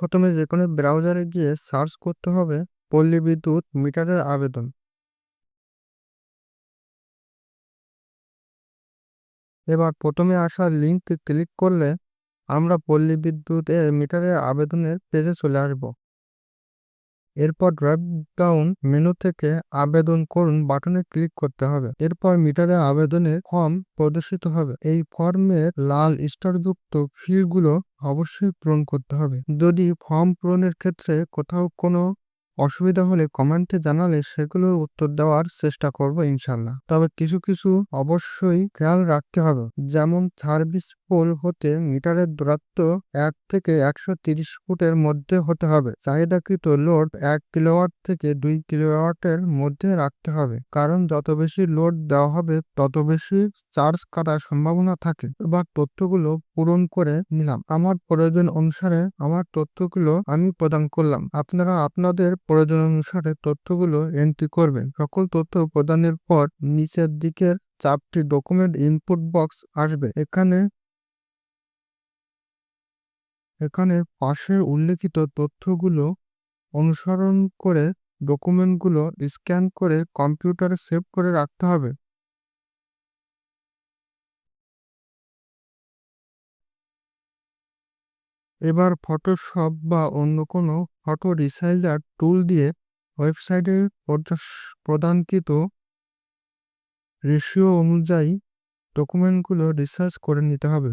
প্রথমে যে কোনো ব্রাউজারে গিয়ে সার্চ করতে হবে পল্লী বিদ্যুৎ মিটারের আবেদন। এবার প্রথমে আসা লিঙ্কে ক্লিক করলে আমরা পল্লী বিদ্যুৎ মিটারের আবেদনের পেজে চলে আসব। এরপর ড্রপ ডাউন মেনু থেকে আবেদন করুন বাটনে ক্লিক করতে হবে। এরপর মিটারে আবেদনের ফর্ম প্রদর্শিত হবে। এই ফর্মের লাল স্টারযুক্ত ফিল্ডগুলো অবশ্যই পূরণ করতে হবে। যদি ফর্ম পূরণের ক্ষেত্রে কোথাও কোনো অসুবিধা হলে কমেন্টে জানালে সেগুলোর উত্তর দেওয়ার চেষ্টা করব ইনশাল্লাহ। তবে কিছু কিছু অবশ্যই খেয়াল রাখতে হবে। যেমন সার্ভিস পোল হতে মিটারের দূরত্ব এক থেকে একশো তিরিশ ফুটের মধ্যে হতে হবে। চাহিদাকৃত লোড এক কিলোওয়াট থেকে দুই কিলোওয়াটের মধ্যে রাখতে হবে। কারণ যত বেশি লোড দেওয়া হবে, তত বেশি চার্জ কাটার সম্ভাবনা থাকে। এবার তথ্যগুলো পূরণ করে নিলাম। আমার প্রয়োজন অনুসারে আমার তথ্যগুলো আমি প্রদান করলাম। আপনারা আপনাদের প্রয়োজন অনুসারে তথ্যগুলো এন্ট্রি করবে সকল তথ্য প্রদানের পর নিচের দিকের চারটি ডকুমেন্ট ইনপুট বক্স আসবে। এখানে এখানে পাশে উল্লেখিত তথ্যগুলো অনুসরণ করে ডকুমেন্টগুলো স্ক্যান করে কম্পিউটারে সেভ করে রাখতে হবে। এবার ফটোশপ বা অন্য কোনো ফটো রিসাইজার টুল দিয়ে ওয়েবসাইটে প্রদানকৃত রেশিও অনুযায়ী ডকুমেন্টগুলো রিসার্চ করে নিতে হবে।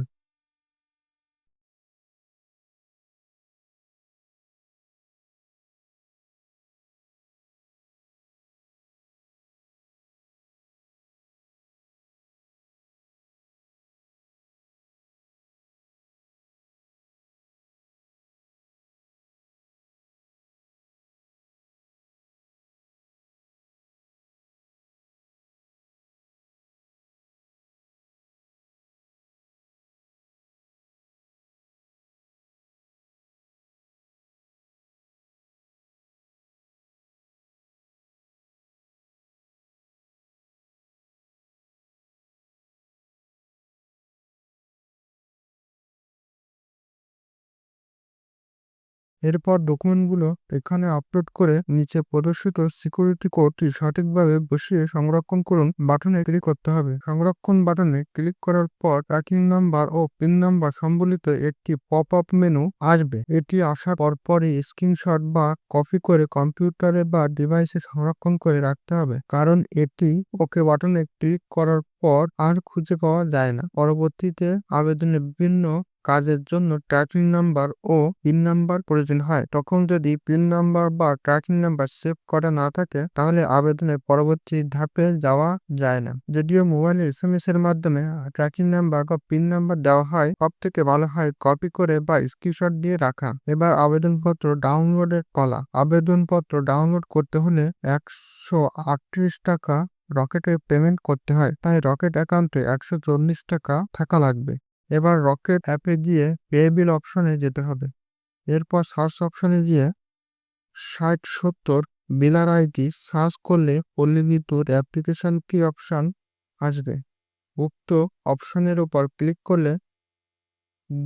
এরপর ডকুমেন্টগুলো এখানে আপলোড করে নিচে প্রদর্শিত সিকিউরিটি কোডটি সঠিকভাবে বসিয়ে সংরক্ষণ করুন। বাটনে ক্লিক করতে হবে। সংরক্ষণ বাটনে ক্লিক করার পর ট্র্যাকিং নাম্বার ও পিন নাম্বার সম্বলিত একটি পপ আপ মেনু আসবে। এটি আসার পরপরই স্ক্রিনশট বা কপি করে কম্পিউটারে বা ডিভাইসে সংরক্ষণ করে রাখতে হবে। কারণ এটি ওকে বাটনে ক্লিক করার পর আর খুঁজে পাওয়া যায় না। পরবর্তীতে আবেদনে বিভিন্ন কাজের জন্য ট্র্যাকিং নাম্বার ও পিন নাম্বার প্রয়োজন হয়। তখন যদি পিন নাম্বার বা ট্র্যাকিং নাম্বার সেভ করা না থাকে, তাহলে আবেদনের পরবর্তী ধাপে যাওয়া যায় না। যদিও মোবাইলে এস এম এস এর মাধ্যমে ট্র্যাকিং নাম্বার বা পিন নাম্বার দেওয়া হয় সব থেকে ভালো হয় কপি করে বা স্ক্রিনশট দিয়ে রাখা। এবার আবেদনপত্র ডাউনলোডের কলা আবেদনপত্র ডাউনলোড করতে হলে একশো আটত্রিশ টাকা রকেটে পেমেন্ট করতে হয়। তাই রকেট অ্যাকাউন্টে একশো চল্লিশ টাকা থাকা লাগবে। এবার রকেট অ্যাপে গিয়ে পে বিল অপশনে যেতে হবে। এরপর সার্চ অপশনে গিয়ে ষাট সত্তর বিলার আইডি সার্চ করলে পল্লী বিদ্যুৎ অ্যাপ্লিকেশন ফি অপশন আসবে। উক্ত অপশনের উপর ক্লিক করলে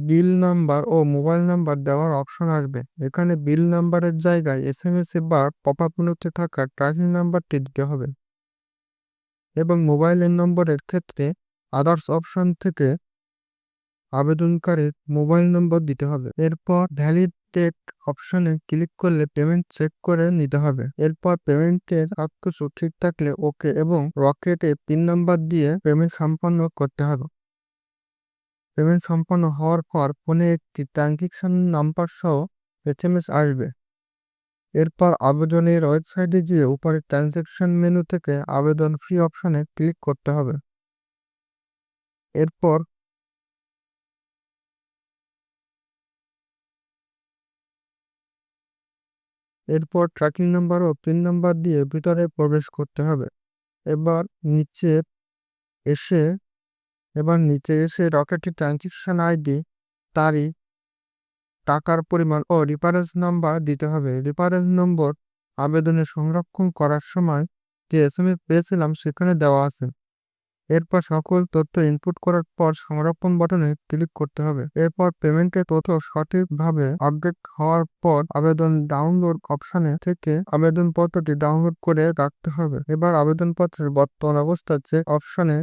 বিল নাম্বার ও মোবাইল নাম্বার দেওয়ার অপশন আসবে। এখানে বিল নাম্বারের জায়গায় এস এম এস বা পপ আপ মেনুতে থাকা ট্র্যাকিং নাম্বারটি দিতে হবে। এবং মোবাইলের নম্বরের ক্ষেত্রে আদার্স অপশন থেকে আবেদনকারীর মোবাইল নম্বর দিতে হবে। এরপর ভ্যালিড ডেট অপশনে ক্লিক করলে পেমেন্ট চেক করে নিতে হবে। এরপর পেমেন্টের সবকিছু ঠিক থাকলে ওকে এবং রকেটে পিন নাম্বার দিয়ে পেমেন্ট সম্পন্ন করতে হবে। পেমেন্ট সম্পন্ন হওয়ার পর ফোনে একটি ট্রানজেকশন নাম্বার সহ এস এম এস আসবে। এরপর আবেদনের ওয়েবসাইটে গিয়ে উপরে ট্রানজ্যাকশন মেনু থেকে আবেদন ফি অপশনে ক্লিক করতে হবে। এরপর এরপর ট্র্যাকিং নাম্বার ও পিন নাম্বার দিয়ে ভিতরে প্রবেশ করতে হবে। এবার নিচে এসে, এবার নিচে এসে রকেটের ট্রানজেকশন আইডি তারিখ, টাকার পরিমাণ ও রিফারেন্স নাম্বার দিতে হবে। রিফারেন্স নম্বর আবেদনে সংরক্ষণ করার সময় যে এস এম এস পেয়েছিলাম সেখানে দেওয়া আছে। এরপর সকল তথ্য ইনপুট করার পর সংরক্ষণ বাটনে ক্লিক করতে হবে। এরপর পেমেন্টের তথ্য সঠিকভাবে আপডেট হওয়ার পর আবেদন ডাউনলোড অপশনে থেকে আবেদনপত্রটি ডাউনলোড করে রাখতে হবে। এবার আবেদনপত্রের বর্তমান অবস্থা চেক অপশনে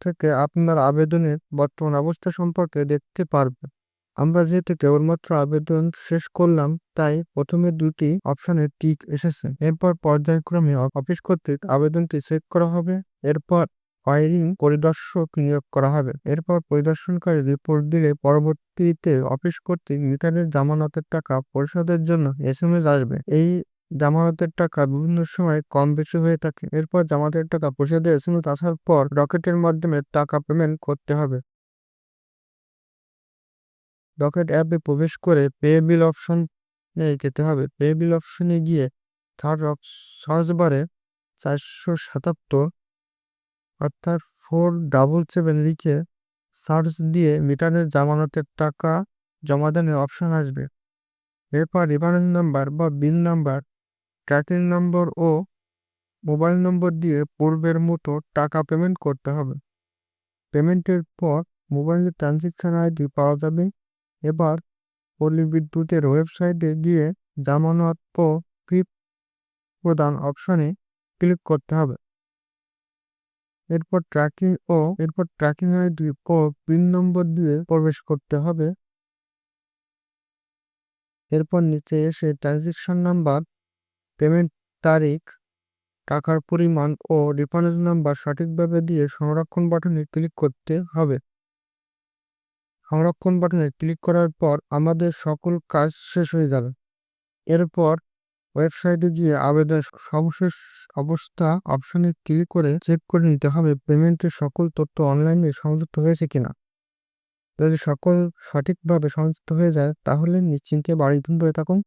থেকে আপনার আবেদনের বর্তমান অবস্থা সম্পর্কে দেখতে পারবেন। আমরা যেহেতু কেবলমাত্র আবেদন শেষ করলাম, তাই প্রথমে দুটি অপশনে টিক এসেছে। এরপর পর্যায়ক্রমে অফিস কর্তৃক আবেদনটি চেক করা হবে। এরপর ওয়ারিং পরিদর্শক নিয়োগ করা হবে। এরপর পরিদর্শনকারী রিপোর্ট দিলে পরবর্তীতে অফিস কর্তৃক মিটারের জামানতের টাকা পরিশোধের জন্য এসএমএস আসবে। এই জামানতের টাকা বিভিন্ন সময় কম বেশি হয়ে থাকে। এরপর জামানতের টাকা পরিশোধের এসএমএস আসার পর রকেটের মাধ্যমে টাকা পেমেন্ট করতে হবে। রকেট অ্যাপে প্রবেশ করে পে বিল অপশন যেতে হবে। পে বিল অপশনে গিয়ে থার্ড সার্চ বারে চারশো সাতাত্তর অর্থাৎ ফোর ডাবল সেভেন লিখে সার্চ দিয়ে মিটারের জামানতের টাকা জমা দানের অপশন আসবে। এরপর রেফারেন্স নাম্বার বা বিল নাম্বার ট্র্যাকিং নম্বর ও মোবাইল নম্বর দিয়ে পূর্বের মতো টাকা পেমেন্ট করতে হবে। পেমেন্টের পর মোবাইলে ট্রানজেকশন আইডি পাওয়া যাবে এবার পল্লী বিদ্যুতের ওয়েবসাইটে গিয়ে জামানত ও ফি প্রদান অপশনে ক্লিক করতে হবে। এরপর ট্র্যাকিং ও এরপর ট্র্যাকিং আইডি ও পিন নম্বর দিয়ে প্রবেশ করতে হবে। এরপর নিচে এসে ট্রানজেকশন নাম্বার পেমেন্ট তারিখ, টাকার পরিমাণ ও রেফারেন্স নাম্বার সঠিকভাবে দিয়ে সংরক্ষণ বাটনে ক্লিক করতে হবে। সংরক্ষণ বাটনে ক্লিক করার পর আমাদের সকল কাজ শেষ হয়ে যাবে। এরপর ওয়েবসাইটে গিয়ে আবেদন সর্বশেষ অবস্থা অপশনে ক্লিক করে চেক করে নিতে হবে পেমেন্টের সকল তথ্য অনলাইনে সংযুক্ত হয়েছে কিনা। যদি সকল সঠিকভাবে সংযুক্ত হয়ে যায় তাহলে নিশ্চিন্তে বাড়ি ধরে থাকুন।